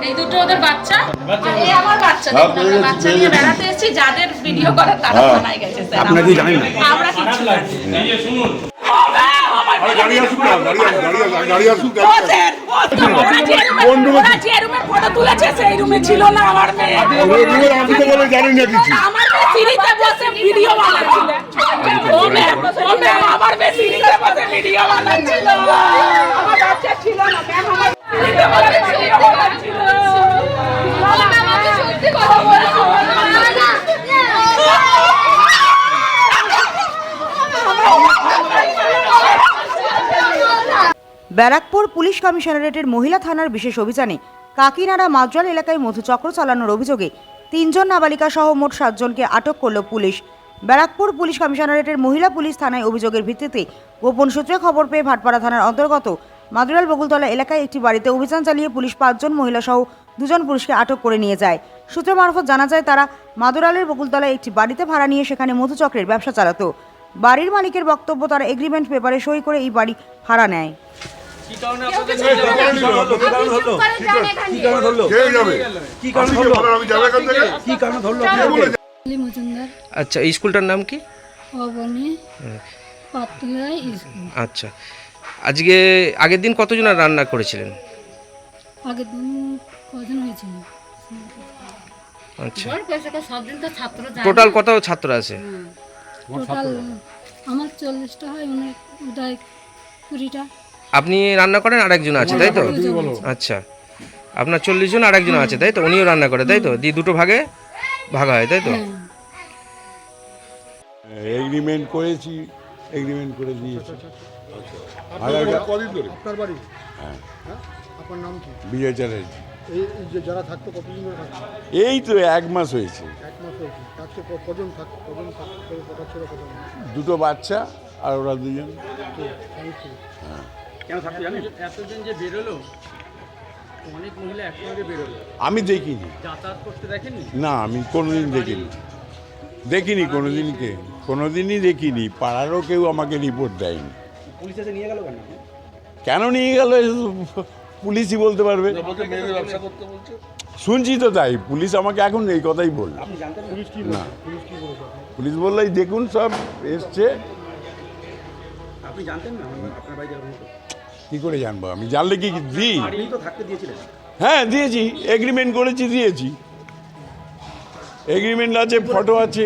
এই দুটো ওদের বাচ্চা। বাচ্চা। আর এই আমার বাচ্চা দেখুন, বাচ্চা নিয়ে বেড়াতে এসেছি যাদের ভিডিও করে তারা হ্যাঁ। থানায় গেছে স্যার। আপনারা কি জানেন না? আমরা কিছু জানি এই যে শুনুন। আরে গাড়ি আসুক না গাড়ি আসুক গাড়ি আসুক গাড়ি আসুক গাড়ি আসুক ওদের, ওদের, ওরা যে রুমে- ওরা যে রুমে ফটো তুলেছে সেই রুমে ছিল না আমার মেয়ে ওগুলো আমি তো বলে জানি না কিছু আমার মেয়ে সিঁড়িতে বসে ভিডিও বানাচ্ছিল ও ম্যাম ও ম্যাম আমার মেয়ে সিঁড়িতে বসে ভিডিও বানাচ্ছিল আমার বাচ্চা ছিল না ম্যাম আমার সিঁড়িতে বসে ভিডিও বানাচ্ছিল ও ম্যাম আমি সত্যি কথা বলছি ব্যারাকপুর পুলিশ কমিশনারেটের মহিলা থানার বিশেষ অভিযানে কাকিনাড়া মাজরাল এলাকায় মধুচক্র চালানোর অভিযোগে তিনজন নাবালিকা সহ মোট সাতজনকে আটক করল পুলিশ। ব্যারাকপুর পুলিশ কমিশনারেটের মহিলা পুলিশ থানায় অভিযোগের ভিত্তিতে গোপন সূত্রে খবর পেয়ে ভাটপাড়া থানার অন্তর্গত মাদুরাল বকুলতলা এলাকায় একটি বাড়িতে অভিযান চালিয়ে পুলিশ পাঁচজন মহিলা সহ দুজন পুরুষকে আটক করে নিয়ে যায়। সূত্র মারফত জানা যায়, তারা মাদুরালের বকুলতলায় একটি বাড়িতে ভাড়া নিয়ে সেখানে মধুচক্রের ব্যবসা চালাতো। বাড়ির মালিকের বক্তব্য, তারা এগ্রিমেন্ট পেপারে সই করে এই বাড়ি ভাড়া নেয়। কি কারণে ধরলো? কি কারণে ধরলো? কে যাবে? কি কারণে আপনি কে ধরলো? বলেন আমি যাবে এখান থেকে? কি কারণে ধরলো? কে বলে আলী মজুমদার। আচ্ছা এই স্কুলটার নাম কি? আচ্ছা। আজকে আগের দিন কতজন রান্না করেছিলেন? আগের দিন কজন হয়েছিল? আচ্ছা। টোটাল কত ছাত্র আছে? টোটাল আমার চল্লিশটা হয় উনি উদয় কুড়িটা। আপনি রান্না করেন আর একজন আছে তাই তো? আচ্ছা। আপনার চল্লিশ জন আর একজন আছে তাই তো? উনিও রান্না করে তাই তো? দিয়ে দুটো ভাগে ভাগা হয় তাই তো? হ্যাঁ। এগ্রিমেন্ট করেছি এগ্রিমেন্ট করে দিয়েছি। ধরে? আপনার বাড়ি? হ্যাঁ। হ্যাঁ? আপনার নাম কি? বিজয় চ্যাটার্জি। এই তো এক মাস হয়েছে। দুটো বাচ্চা আর ওরা দুজন। ছিল কেন থাকতে জানেন? এতদিন যে বেরোলো অনেক মহিলা একসঙ্গে বেরোলো। আমি দেখিনি। যাতায়াত করতে দেখেনি না আমি কোনোদিন দেখিনি। দেখিনি কোনোদিনকে কোনোদিনই দেখিনি। পাড়ারও কেউ আমাকে রিপোর্ট দেয়নি। পুলিশ এসে নিয়ে গেল কেন? কেন নিয়ে গেল? পুলিশই বলতে পারবে। মেয়েদের ব্যবসা করতে বলছে। শুনছি তো তাই। পুলিশ আমাকে এখন এই কথাই বলল। না? পুলিশ কি না। বলছে? পুলিশ কি বলেছে আপনাকে? পুলিশ বলল দেখুন সব এসছে। আপনি জানতেন না? আপনার বাড়ি কি করে জানব আমি? জানলে কি দিই? আপনি তো থাকতে দিয়েছিলেন। হ্যাঁ দিয়েছি। এগ্রিমেন্ট করেছি দিয়েছি। এগ্রিমেন্ট আছে ফটো আছে।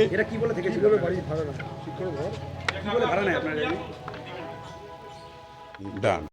ডান